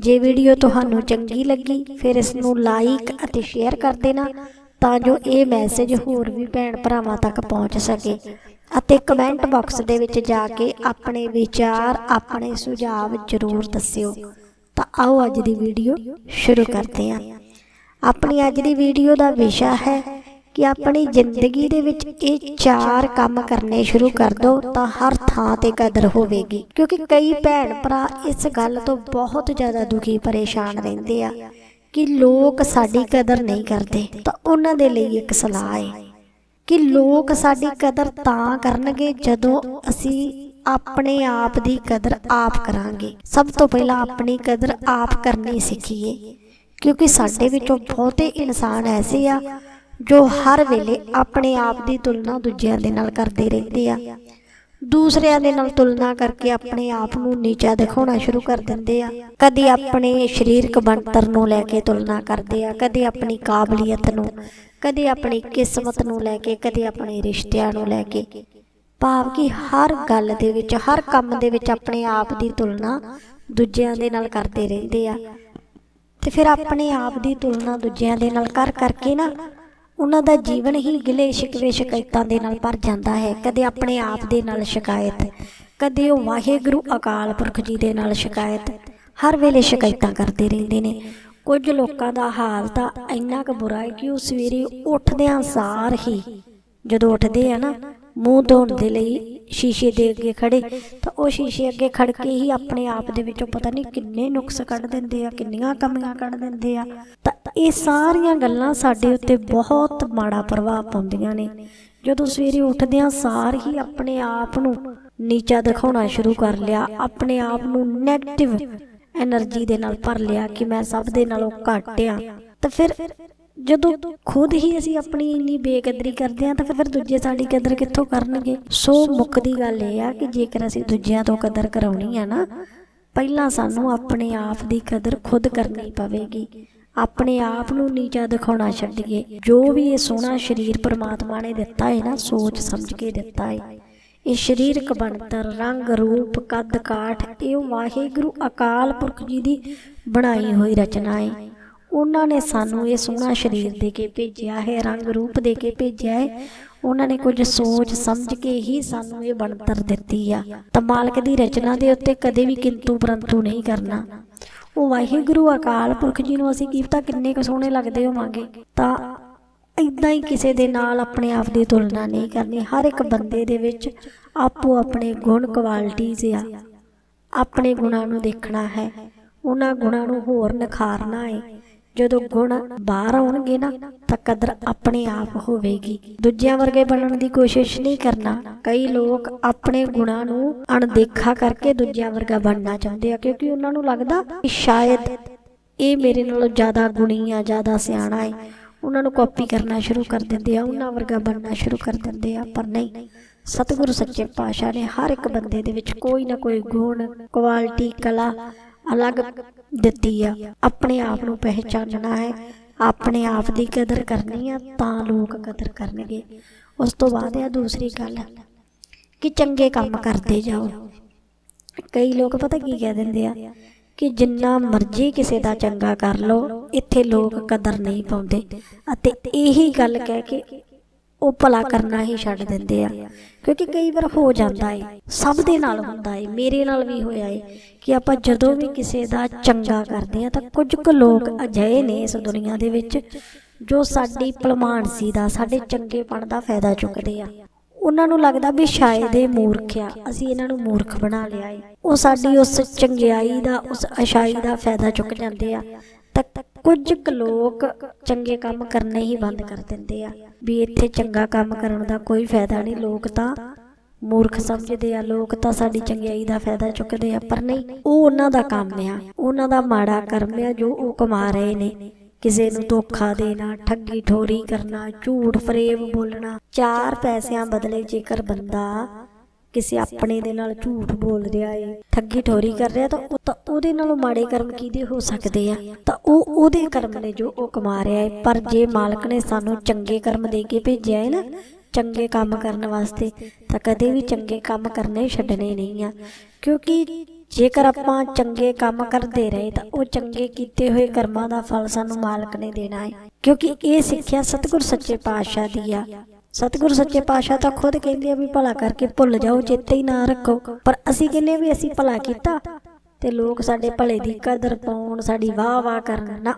ਜੇ ਵੀਡੀਓ ਤੁਹਾਨੂੰ ਚੰਗੀ ਲੱਗੀ, ਫਿਰ ਇਸ ਨੂੰ ਲਾਈਕ ਅਤੇ ਸ਼ੇਅਰ ਕਰ ਦੇਣਾ ਤਾਂ ਜੋ ਇਹ ਮੈਸੇਜ ਹੋਰ ਵੀ ਭੈਣ ਭਰਾਵਾਂ ਤੱਕ ਪਹੁੰਚ ਸਕੇ। ਅਤੇ ਕਮੈਂਟ ਬਾਕਸ ਦੇ ਵਿੱਚ ਜਾ ਕੇ ਆਪਣੇ ਵਿਚਾਰ, ਆਪਣੇ ਸੁਝਾਅ ਜ਼ਰੂਰ ਦੱਸਿਓ। ਤਾਂ ਆਓ ਅੱਜ ਦੀ ਵੀਡੀਓ ਸ਼ੁਰੂ ਕਰਦੇ ਹਾਂ। ਆਪਣੀ ਅੱਜ ਦੀ ਵੀਡੀਓ ਦਾ ਵਿਸ਼ਾ ਹੈ ਕਿ ਆਪਣੀ ਜ਼ਿੰਦਗੀ ਦੇ ਵਿੱਚ ਇਹ ਚਾਰ ਕੰਮ ਕਰਨੇ ਸ਼ੁਰੂ ਕਰ ਦਿਓ ਤਾਂ ਹਰ ਥਾਂ ਤੇ ਕਦਰ ਹੋਵੇਗੀ। ਕਿਉਂਕਿ ਕਈ ਭੈਣ ਭਰਾ ਇਸ ਗੱਲ ਤੋਂ ਬਹੁਤ ਜ਼ਿਆਦਾ ਦੁਖੀ ਪਰੇਸ਼ਾਨ ਰਹਿੰਦੇ ਆ ਕਿ ਲੋਕ ਸਾਡੀ ਕਦਰ ਨਹੀਂ ਕਰਦੇ ਤਾਂ ਉਹਨਾਂ ਦੇ ਲਈ ਇੱਕ ਸਲਾਹ ਹੈ ਕਿ ਲੋਕ ਸਾਡੀ ਕਦਰ ਤਾਂ ਕਰਨਗੇ ਜਦੋਂ ਅਸੀਂ ਆਪਣੇ ਆਪ ਦੀ ਕਦਰ ਆਪ ਕਰਾਂਗੇ। ਸਭ ਤੋਂ ਪਹਿਲਾਂ ਆਪਣੀ ਕਦਰ ਆਪ ਕਰਨੀ ਸਿੱਖੀਏ, ਕਿਉਂਕਿ ਸਾਡੇ ਵਿੱਚੋਂ ਬਹੁਤੇ ਇਨਸਾਨ ਐਸੇ ਆ ਜੋ ਹਰ ਵੇਲੇ ਆਪਣੇ ਆਪ ਦੀ ਤੁਲਨਾ ਦੂਜਿਆਂ ਦੇ ਨਾਲ ਕਰਦੇ ਰਹਿੰਦੇ ਆ। ਦੂਸਰਿਆਂ ਦੇ ਨਾਲ ਤੁਲਨਾ ਕਰਕੇ ਆਪਣੇ ਆਪ ਨੂੰ ਨੀਚਾ ਦਿਖਾਉਣਾ ਸ਼ੁਰੂ ਕਰ ਦਿੰਦੇ ਆ। ਕਦੀ ਆਪਣੇ ਸਰੀਰਕ ਬਣਤਰ ਨੂੰ ਲੈ ਕੇ ਤੁਲਨਾ ਕਰਦੇ ਆ, ਕਦੀ ਆਪਣੀ ਕਾਬਲੀਅਤ ਨੂੰ, ਕਦੇ ਆਪਣੀ ਕਿਸਮਤ ਨੂੰ ਲੈ ਕੇ, ਕਦੇ ਆਪਣੇ ਰਿਸ਼ਤਿਆਂ ਨੂੰ ਲੈ ਕੇ। ਭਾਵ ਕਿ ਹਰ ਗੱਲ ਦੇ ਵਿੱਚ, ਹਰ ਕੰਮ ਦੇ ਵਿੱਚ ਆਪਣੇ ਆਪ ਦੀ ਤੁਲਨਾ ਦੂਜਿਆਂ ਦੇ ਨਾਲ ਕਰਦੇ ਰਹਿੰਦੇ ਆ। ਤੇ ਫਿਰ ਆਪਣੇ ਆਪ ਦੀ ਤੁਲਨਾ ਦੂਜਿਆਂ ਦੇ ਨਾਲ ਕਰ ਕਰਕੇ ਨਾ ਉਹਨਾਂ ਦਾ ਜੀਵਨ ਹੀ ਗਿਲੇ ਸ਼ਿਕਵੇ ਸ਼ਿਕਾਇਤਾਂ ਦੇ ਨਾਲ ਭਰ ਜਾਂਦਾ ਹੈ। ਕਦੇ ਆਪਣੇ ਆਪ ਦੇ ਨਾਲ ਸ਼ਿਕਾਇਤ, ਕਦੇ ਉਹ ਵਾਹਿਗੁਰੂ ਅਕਾਲ ਪੁਰਖ ਜੀ ਦੇ ਨਾਲ ਸ਼ਿਕਾਇਤ। ਹਰ ਵੇਲੇ ਸ਼ਿਕਾਇਤਾਂ ਕਰਦੇ ਰਹਿੰਦੇ ਨੇ। ਕੁਝ ਲੋਕਾਂ ਦਾ ਹਾਲ ਤਾਂ ਇੰਨਾ ਕੁ ਬੁਰਾ ਹੈ ਕਿ ਉਹ ਸਵੇਰੇ ਉੱਠਦਿਆਂ ਸਾਰ ਹੀ ਜਦੋਂ ਉੱਠਦੇ ਆ ਨਾ ਮੂੰਹ ਧੋਣ ਦੇ ਲਈ ਸ਼ੀਸ਼ੇ ਦੇ ਅੱਗੇ ਖੜੇ ਤਾਂ ਉਹ ਸ਼ੀਸ਼ੇ ਅੱਗੇ ਖੜ ਕੇ ਹੀ ਆਪਣੇ ਆਪ ਦੇ ਵਿੱਚੋਂ ਪਤਾ ਨਹੀਂ ਕਿੰਨੇ ਨੁਕਸ ਕੱਢ ਦਿੰਦੇ ਆ, ਕਿੰਨੀਆਂ ਕਮੀਆਂ ਕੱਢ ਦਿੰਦੇ ਆ। ਤਾਂ ਇਹ ਸਾਰੀਆਂ ਗੱਲਾਂ ਸਾਡੇ ਉੱਤੇ ਬਹੁਤ ਮਾੜਾ ਪ੍ਰਭਾਵ ਪਾਉਂਦੀਆਂ ਨੇ। ਜਦੋਂ ਸਵੇਰੇ ਉੱਠਦੇ ਆ ਸਾਰ ਹੀ ਆਪਣੇ ਆਪ ਨੂੰ ਨੀਚਾ ਦਿਖਾਉਣਾ ਸ਼ੁਰੂ ਕਰ ਲਿਆ, ਆਪਣੇ ਆਪ ਨੂੰ ਨੈਗੇਟਿਵ ਐਨਰਜੀ ਦੇ ਨਾਲ ਭਰ ਲਿਆ ਕਿ ਮੈਂ ਸਭ ਦੇ ਨਾਲੋਂ ਘੱਟ ਆ। ਤਾਂ ਫਿਰ ਜਦੋਂ ਖੁਦ ਹੀ ਅਸੀਂ ਆਪਣੀ ਇੰਨੀ ਬੇਕਦਰੀ ਕਰਦੇ ਹਾਂ ਤਾਂ ਫਿਰ ਦੂਜੇ ਸਾਡੀ ਕਦਰ ਕਿੱਥੋਂ ਕਰਨਗੇ? ਸੋ ਮੁੱਕਦੀ ਗੱਲ ਇਹ ਆ ਕਿ ਜੇਕਰ ਅਸੀਂ ਦੂਜਿਆਂ ਤੋਂ ਕਦਰ ਕਰਾਉਣੀ ਆ ਨਾ, ਪਹਿਲਾਂ ਸਾਨੂੰ ਆਪਣੇ ਆਪ ਦੀ ਕਦਰ ਖੁਦ ਕਰਨੀ ਪਵੇਗੀ। ਆਪਣੇ ਆਪ ਨੂੰ ਨੀਚਾ ਦਿਖਾਉਣਾ ਛੱਡੀਏ। ਜੋ ਵੀ ਇਹ ਸੋਹਣਾ ਸਰੀਰ ਪਰਮਾਤਮਾ ਨੇ ਦਿੱਤਾ ਹੈ ਨਾ, ਸੋਚ ਸਮਝ ਕੇ ਦਿੱਤਾ ਹੈ ਇਹ ਸਰੀਰਕ ਬਣਤਰ ਰੰਗ, ਰੂਪ, ਕੱਦ, ਕਾਠ, ਇਹ ਵਾਹਿਗੁਰੂ ਅਕਾਲ ਪੁਰਖ ਜੀ ਦੀ ਬਣਾਈ ਹੋਈ ਰਚਨਾ ਹੈ ਉਹਨਾਂ ਨੇ ਸਾਨੂੰ ਇਹ ਸੋਹਣਾ ਸਰੀਰ ਦੇ ਕੇ ਭੇਜਿਆ ਹੈ, ਰੰਗ ਰੂਪ ਦੇ ਕੇ ਭੇਜਿਆ ਹੈ। ਉਹਨਾਂ ਨੇ ਕੁਝ ਸੋਚ ਸਮਝ ਕੇ ਹੀ ਸਾਨੂੰ ਇਹ ਬਣਤਰ ਦਿੱਤੀ ਆ। ਤਾਂ ਮਾਲਕ ਦੀ ਰਚਨਾ ਦੇ ਉੱਤੇ ਕਦੇ ਵੀ ਕਿੰਤੂ ਪਰੰਤੂ ਨਹੀਂ ਕਰਨਾ। ਉਹ ਵਾਹਿਗੁਰੂ, ਅਕਾਲ ਪੁਰਖ ਜੀ ਨੂੰ ਅਸੀਂ ਕੀ ਕਿੰਨੇ ਕੁ ਸੋਹਣੇ ਲੱਗਦੇ ਹੋਵਾਂਗੇ। ਤਾਂ ਇਦਾਂ ਹੀ ਕਿਸੇ ਦੇ ਨਾਲ ਆਪਣੇ ਆਪ ਦੀ ਤੁਲਨਾ ਨਹੀਂ ਕਰਨੀ। ਹਰ ਇੱਕ ਬੰਦੇ ਦੇ ਵਿੱਚ ਆਪੋ ਆਪਣੇ ਗੁਣ ਕੁਆਲਿਟੀਜ਼ ਆ। ਆਪਣੇ ਗੁਣਾਂ ਨੂੰ ਦੇਖਣਾ ਹੈ। ਉਹਨਾਂ ਗੁਣਾਂ ਨੂੰ ਹੋਰ ਨਿਖਾਰਨਾ ਹੈ। ਜਦੋਂ ਗੁਣ ਬਾਹਰ ਆਉਣਗੇ ਨਾ, ਤਾਂ ਕਦਰ ਆਪਣੇ ਆਪ ਹੋਵੇਗੀ। ਦੂਜਿਆਂ ਵਰਗੇ ਬਣਨ ਦੀ ਕੋਸ਼ਿਸ਼ ਨਹੀਂ ਕਰਨਾ। ਕਈ ਲੋਕ ਆਪਣੇ ਗੁਣਾਂ ਨੂੰ ਅਣਦੇਖਾ ਕਰਕੇ ਦੂਜਿਆਂ ਵਰਗਾ ਬਣਨਾ ਚਾਹੁੰਦੇ ਆ, ਕਿਉਂਕਿ ਉਹਨਾਂ ਨੂੰ ਲੱਗਦਾ ਕਿ ਸ਼ਾਇਦ ਇਹ ਮੇਰੇ ਨਾਲੋਂ ਜ਼ਿਆਦਾ ਗੁਣੀ ਆ, ਜ਼ਿਆਦਾ ਸਿਆਣਾ ਹੈ ਉਹਨਾਂ ਨੂੰ ਕਾਪੀ ਕਰਨਾ ਸ਼ੁਰੂ ਕਰ ਦਿੰਦੇ ਆ, ਉਹਨਾਂ ਵਰਗਾ ਬਣਨਾ ਸ਼ੁਰੂ ਕਰ ਦਿੰਦੇ ਆ, ਪਰ ਨਹੀਂ। ਸਤਿਗੁਰੂ ਸੱਚੇ ਪਾਤਸ਼ਾਹ ਨੇ ਹਰ ਇੱਕ ਬੰਦੇ ਦੇ ਵਿੱਚ ਕੋਈ ਨਾ ਕੋਈ ਗੁਣ ਕੁਆਲਿਟੀ ਕਲਾ ਅਲੱਗ ਦਿੱਤੀ ਆ। ਆਪਣੇ ਆਪ ਨੂੰ ਪਹਿਚਾਨਣਾ ਹੈ। ਆਪਣੇ ਆਪ ਦੀ ਕਦਰ ਕਰਨੀ ਆ ਤਾਂ ਲੋਕ ਕਦਰ ਕਰਨਗੇ। ਉਸ ਤੋਂ ਬਾਅਦ ਆ ਦੂਸਰੀ ਗੱਲ ਕਿ ਚੰਗੇ ਕੰਮ ਕਰਦੇ ਜਾਓ। ਕਈ ਲੋਕ ਪਤਾ ਕੀ ਕਹਿ ਦਿੰਦੇ ਆ ਕਿ ਜਿੰਨਾ ਮਰਜ਼ੀ ਕਿਸੇ ਦਾ ਚੰਗਾ ਕਰ ਲਓ, ਇੱਥੇ ਲੋਕ ਕਦਰ ਨਹੀਂ ਪਾਉਂਦੇ। ਅਤੇ ਇਹੀ ਗੱਲ ਕਹਿ ਕੇ ਉਹ ਭਲਾ ਕਰਨਾ ਹੀ ਛੱਡ ਦਿੰਦੇ ਆ। ਕਿਉਂਕਿ ਕਈ ਵਾਰ ਹੋ ਜਾਂਦਾ ਏ। ਸਭ ਦੇ ਨਾਲ ਹੁੰਦਾ ਏ। ਮੇਰੇ ਨਾਲ ਵੀ ਹੋਇਆ ਏ ਕਿ ਆਪਾਂ ਜਦੋਂ ਵੀ ਕਿਸੇ ਦਾ ਚੰਗਾ ਕਰਦੇ ਆ ਤਾਂ ਕੁਝ ਕੁ ਲੋਕ ਅਜਿਹੇ ਨੇ ਇਸ ਦੁਨੀਆ ਦੇ ਵਿੱਚ ਜੋ ਸਾਡੀ ਭਲਮਾਨਸੀ ਦਾ, ਸਾਡੇ ਚੰਗੇਪਣ ਦਾ ਫਾਇਦਾ ਚੁੱਕਦੇ ਆ। ਉਹਨਾਂ ਨੂੰ ਲੱਗਦਾ ਵੀ ਸ਼ਾਇਦ ਇਹ ਮੂਰਖ ਆ। ਅਸੀਂ ਇਹਨਾਂ ਨੂੰ ਮੂਰਖ ਬਣਾ ਲਿਆ ਏ। ਉਹ ਸਾਡੀ ਉਸ ਚੰਗਿਆਈ ਦਾ, ਉਸ ਅਸ਼ਾਈ ਦਾ ਫਾਇਦਾ ਚੁੱਕ ਜਾਂਦੇ ਆ। ਤਾਂ ਕੁਝ ਕੁ ਲੋਕ ਚੰਗੇ ਕੰਮ ਕਰਨੇ ਹੀ ਬੰਦ ਕਰ ਦਿੰਦੇ ਆ। ਵੀ ਇੱਥੇ ਚੰਗਾ ਕੰਮ ਕਰਨ ਦਾ ਕੋਈ ਫਾਇਦਾ ਨਹੀਂ। ਲੋਕ ਤਾਂ ਮੂਰਖ ਸਮਝਦੇ ਆ, ਲੋਕ ਤਾਂ ਸਾਡੀ ਚੰਗਿਆਈ ਦਾ ਫਾਇਦਾ ਚੁੱਕਦੇ ਆ, ਪਰ ਨਹੀਂ, ਉਹ ਉਹਨਾਂ ਦਾ ਕੰਮ ਆ। ਉਹਨਾਂ ਦਾ ਮਾੜਾ ਕਰਮ ਆ ਜੋ ਉਹ ਕਮਾ ਰਹੇ ਨੇ। ਕਿਸੇ ਨੂੰ ਧੋਖਾ ਦੇਣਾ, ਠੱਗੀ ਠੋਰੀ ਕਰਨਾ, ਝੂਠ ਫਰੇਬ ਬੋਲਣਾ, ਚਾਰ ਪੈਸਿਆਂ ਬਦਲੇ ਜੇਕਰ ਬੰਦਾ ਕਿਸੇ ਆਪਣੇ ਦੇ ਨਾਲ ਝੂਠ ਬੋਲ ਰਿਹਾ ਏ, ਠੱਗੀ ਠੋਰੀ ਕਰ ਰਿਹਾ, ਤਾਂ ਉਹ ਤਾਂ ਉਹਦੇ ਨਾਲੋਂ ਮਾੜੇ ਕਰਮ ਕਿਹਦੇ ਹੋ ਸਕਦੇ ਆ? ਤਾਂ ਉਹ ਉਹਦੇ ਕਰਮ ਨੇ ਜੋ ਉਹ ਕਮਾ ਰਿਹਾ ਏ। ਪਰ ਜੇ ਮਾਲਕ ਨੇ ਸਾਨੂੰ ਚੰਗੇ ਕਰਮ ਦੇ ਕੇ ਭੇਜਿਆ ਏ ਨਾ, ਚੰਗੇ ਕੰਮ ਕਰਨ ਵਾਸਤੇ, ਤਾਂ ਕਦੇ ਵੀ ਚੰਗੇ ਕੰਮ ਕਰਨੇ ਛੱਡਣੇ ਨਹੀਂ ਆ। ਕਿਉਂਕਿ ਜੇਕਰ ਆਪਾਂ ਚੰਗੇ ਕੰਮ ਕਰਦੇ ਰਹੇ, ਤਾਂ ਉਹ ਚੰਗੇ ਕੀਤੇ ਹੋਏ ਕਰਮਾਂ ਦਾ ਫਲ ਸਾਨੂੰ ਮਾਲਕ ਨੇ ਦੇਣਾ ਹੈ ਕਿਉਂਕਿ ਇਹ ਸਿੱਖਿਆ ਸਤਿਗੁਰ ਸੱਚੇ ਪਾਤਸ਼ਾਹ ਦੀ ਆ। ਸਤਿਗੁਰੂ ਸੱਚੇ ਪਾਤਸ਼ਾਹ ਤਾਂ ਖੁਦ ਕਹਿੰਦੇ ਆ ਵੀ ਭਲਾ ਕਰਕੇ ਭੁੱਲ ਜਾਓ, ਚੇਤੇ ਹੀ ਨਾ ਰੱਖੋ। ਪਰ ਅਸੀਂ ਕਹਿੰਦੇ ਵੀ ਅਸੀਂ ਭਲਾ ਕੀਤਾ ਤੇ ਲੋਕ ਸਾਡੇ ਭਲੇ ਦੀ ਕਦਰ ਪਾਉਣ, ਸਾਡੀ ਵਾਹ ਵਾਹ ਕਰਨ ਨਾ।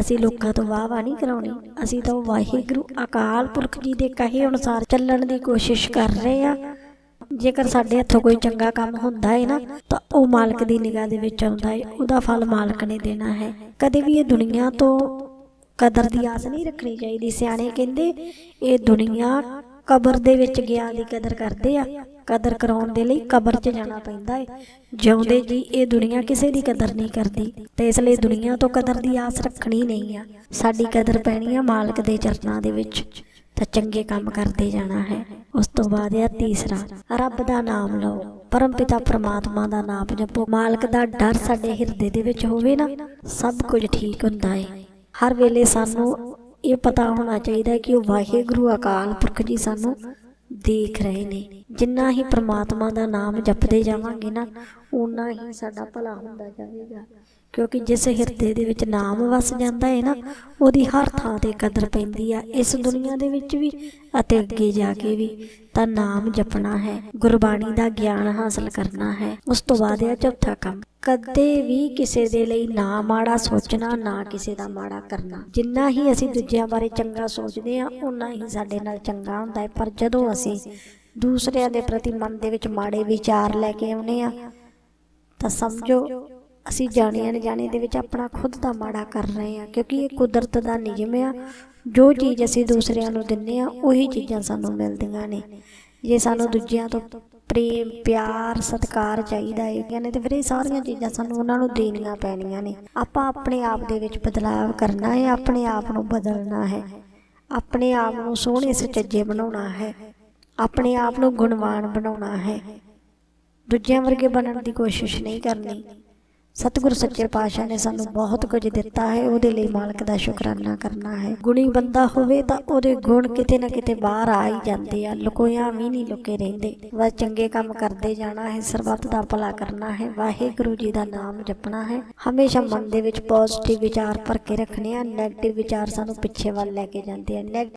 ਅਸੀਂ ਲੋਕਾਂ ਤੋਂ ਵਾਹ ਵਾਹ ਨਹੀਂ ਕਰਾਉਣੀ। ਅਸੀਂ ਤਾਂ ਵਾਹਿਗੁਰੂ ਅਕਾਲ ਪੁਰਖ ਜੀ ਦੇ ਕਹੇ ਅਨੁਸਾਰ ਚੱਲਣ ਦੀ ਕੋਸ਼ਿਸ਼ ਕਰ ਰਹੇ ਆ। ਜੇਕਰ ਸਾਡੇ ਹੱਥੋਂ ਕੋਈ ਚੰਗਾ ਕੰਮ ਹੁੰਦਾ ਹੈ ਨਾ, ਤਾਂ ਉਹ ਮਾਲਕ ਦੀ ਨਿਗਾਹ ਦੇ ਵਿੱਚ ਆਉਂਦਾ ਹੈ ਉਹਦਾ ਫਲ ਮਾਲਕ ਨੇ ਦੇਣਾ ਹੈ। ਕਦੇ ਵੀ ਇਹ ਦੁਨੀਆ ਤੋਂ ਕਦਰ ਦੀ ਆਸ ਨਹੀਂ ਰੱਖਣੀ ਚਾਹੀਦੀ। ਸਿਆਣੇ ਕਹਿੰਦੇ, ਇਹ ਦੁਨੀਆ ਕਬਰ ਦੇ ਵਿੱਚ ਗਿਆ ਦੀ ਕਦਰ ਕਰਦੇ ਆ। ਕਦਰ ਕਰਾਉਣ ਦੇ ਲਈ ਕਬਰ 'ਚ ਜਾਣਾ ਪੈਂਦਾ ਹੈ ਜਿਉਂਦੇ ਜੀ ਇਹ ਦੁਨੀਆ ਕਿਸੇ ਦੀ ਕਦਰ ਨਹੀਂ ਕਰਦੀ, ਤੇ ਇਸ ਲਈ ਦੁਨੀਆ ਤੋਂ ਕਦਰ ਦੀ ਆਸ ਰੱਖਣੀ ਨਹੀਂ ਆ। ਸਾਡੀ ਕਦਰ ਪੈਣੀ ਆ ਮਾਲਕ ਦੇ ਚਰਨਾਂ ਦੇ ਵਿੱਚ। ਤਾਂ ਚੰਗੇ ਕੰਮ ਕਰਦੇ ਜਾਣਾ ਹੈ। ਉਸ ਤੋਂ ਬਾਅਦ ਆ ਤੀਸਰਾ, ਰੱਬ ਦਾ ਨਾਮ ਲਓ। ਪਰਮ ਪਿਤਾ ਪ੍ਰਮਾਤਮਾ ਦਾ ਨਾਮ ਜਪੋ। ਮਾਲਕ ਦਾ ਡਰ ਸਾਡੇ ਹਿਰਦੇ ਦੇ ਵਿੱਚ ਹੋਵੇ ਨਾ, ਸਭ ਕੁਝ ਠੀਕ ਹੁੰਦਾ ਹੈ ਹਰ ਵੇਲੇ ਸਾਨੂੰ ਇਹ ਪਤਾ ਹੋਣਾ ਚਾਹੀਦਾ ਕਿ ਉਹ ਵਾਹਿਗੁਰੂ ਅਕਾਲ ਪੁਰਖ ਜੀ ਸਾਨੂੰ ਦੇਖ ਰਹੇ ਨੇ। ਜਿੰਨਾ ਹੀ ਪ੍ਰਮਾਤਮਾ ਦਾ ਨਾਮ ਜਪਦੇ ਜਾਵਾਂਗੇ ਨਾ ਉਨਾ ਹੀ ਸਾਡਾ ਭਲਾ ਹੁੰਦਾ ਜਾਵੇਗਾ। ਕਿਉਂਕਿ ਜਿਸ ਹਿਰਦੇ ਦੇ ਵਿੱਚ ਨਾਮ ਵਸ ਜਾਂਦਾ ਹੈ ਨਾ, ਉਹਦੀ ਹਰ ਥਾਂ ਤੇ ਕਦਰ ਪੈਂਦੀ ਆ, ਇਸ ਦੁਨੀਆ ਦੇ ਵਿੱਚ ਵੀ ਅਤੇ ਅੱਗੇ ਜਾ ਕੇ ਵੀ। ਤਾਂ ਨਾਮ ਜਪਣਾ ਹੈ, ਗੁਰਬਾਣੀ ਦਾ ਗਿਆਨ ਹਾਸਲ ਕਰਨਾ ਹੈ, ਉਸ ਤੋਂ ਬਾਅਦ ਇਹ ਚੌਥਾ ਕੰਮ। ਕਦੇ ਵੀ ਕਿਸੇ ਦੇ ਲਈ ਨਾ ਮਾੜਾ ਸੋਚਣਾ, ਨਾ ਕਿਸੇ ਦਾ ਮਾੜਾ ਕਰਨਾ। ਜਿੰਨਾ ਹੀ ਅਸੀਂ ਦੂਜਿਆਂ ਬਾਰੇ ਚੰਗਾ ਸੋਚਦੇ ਆ ਉਨਾ ਹੀ ਸਾਡੇ ਨਾਲ ਚੰਗਾ ਹੁੰਦਾ ਹੈ। ਪਰ ਜਦੋਂ ਅਸੀਂ ਦੂਸਰਿਆਂ ਦੇ ਪ੍ਰਤੀ ਮਨ ਦੇ ਵਿੱਚ ਮਾੜੇ ਵਿਚਾਰ ਲੈ ਕੇ ਆਉਨੇ ਆ ਤਾਂ ਸਮਝੋ, ਅਸੀਂ ਜਾਣੇ ਅਣਜਾਣੇ ਦੇ ਵਿੱਚ ਆਪਣਾ ਖੁਦ ਦਾ ਮਾੜਾ ਕਰ ਰਹੇ ਆ ਕਿਉਂਕਿ ਇਹ ਕੁਦਰਤ ਦਾ ਨਿਯਮ ਆ। ਜੋ ਚੀਜ਼ ਅਸੀਂ ਦੂਸਰਿਆਂ ਨੂੰ ਦਿੰਨੇ ਆ ਉਹੀ ਚੀਜ਼ਾਂ ਸਾਨੂੰ ਮਿਲਦੀਆਂ ਨੇ। ਜੇ ਸਾਨੂੰ ਦੂਜਿਆਂ ਤੋਂ ਪ੍ਰੇਮ, ਪਿਆਰ, ਸਤਿਕਾਰ ਚਾਹੀਦਾ ਹੈ ਕਹਿੰਦੇ ਤੇ ਫਿਰ ਇਹ ਸਾਰੀਆਂ ਚੀਜ਼ਾਂ ਸਾਨੂੰ ਉਹਨਾਂ ਨੂੰ ਦੇਣੀਆਂ ਪੈਣੀਆਂ ਨੇ। ਆਪਾਂ ਆਪਣੇ ਆਪ ਦੇ ਵਿੱਚ ਬਦਲਾਵ ਕਰਨਾ ਹੈ ਆਪਣੇ ਆਪ ਨੂੰ ਬਦਲਣਾ ਹੈ। ਆਪਣੇ ਆਪ ਨੂੰ ਸੋਹਣੇ ਸੁਚੱਜੇ ਬਣਾਉਣਾ ਹੈ। ਆਪਣੇ ਆਪ ਨੂੰ ਗੁਣਵਾਨ ਬਣਾਉਣਾ ਹੈ। ਦੂਜਿਆਂ ਵਰਗੇ ਬਣਨ ਦੀ ਕੋਸ਼ਿਸ਼ ਨਹੀਂ ਕਰਨੀ। ਸਤਿਗੁਰ ਸੱਚੇ ਪਾਤਸ਼ਾਹ ਨੇ ਸਾਨੂੰ ਬਹੁਤ ਕੁਝ ਦਿੱਤਾ ਹੈ, ਉਹਦੇ ਲਈ ਮਾਲਕ ਦਾ ਸ਼ੁਕਰਾਨਾ ਕਰਨਾ ਹੈ। ਗੁਣੀ ਬੰਦਾ ਹੋਵੇ ਤਾਂ ਉਹਦੇ ਗੁਣ ਕਿਤੇ ਨਾ ਕਿਤੇ ਬਾਹਰ ਆ ਹੀ ਜਾਂਦੇ ਆ, ਲੁਕੋਇਆ ਵੀ ਨਹੀਂ ਲੁਕੇ ਰਹਿੰਦੇ। ਬਸ ਚੰਗੇ ਕੰਮ ਕਰਦੇ ਜਾਣਾ ਹੈ, ਸਰਬੱਤ ਦਾ ਭਲਾ ਕਰਨਾ ਹੈ, ਵਾਹਿਗੁਰੂ ਜੀ ਦਾ ਨਾਮ ਜਪਣਾ ਹੈ। ਹਮੇਸ਼ਾ ਮਨ ਦੇ ਵਿੱਚ ਪੋਜ਼ਿਟਿਵ ਵਿਚਾਰ ਭਰ ਕੇ ਰੱਖਣੇ ਆ ਨੈਗੇਟਿਵ ਵਿਚਾਰ ਸਾਨੂੰ ਪਿੱਛੇ ਵੱਲ ਲੈ ਕੇ ਜਾਂਦੇ ਆ। ਨੈਗ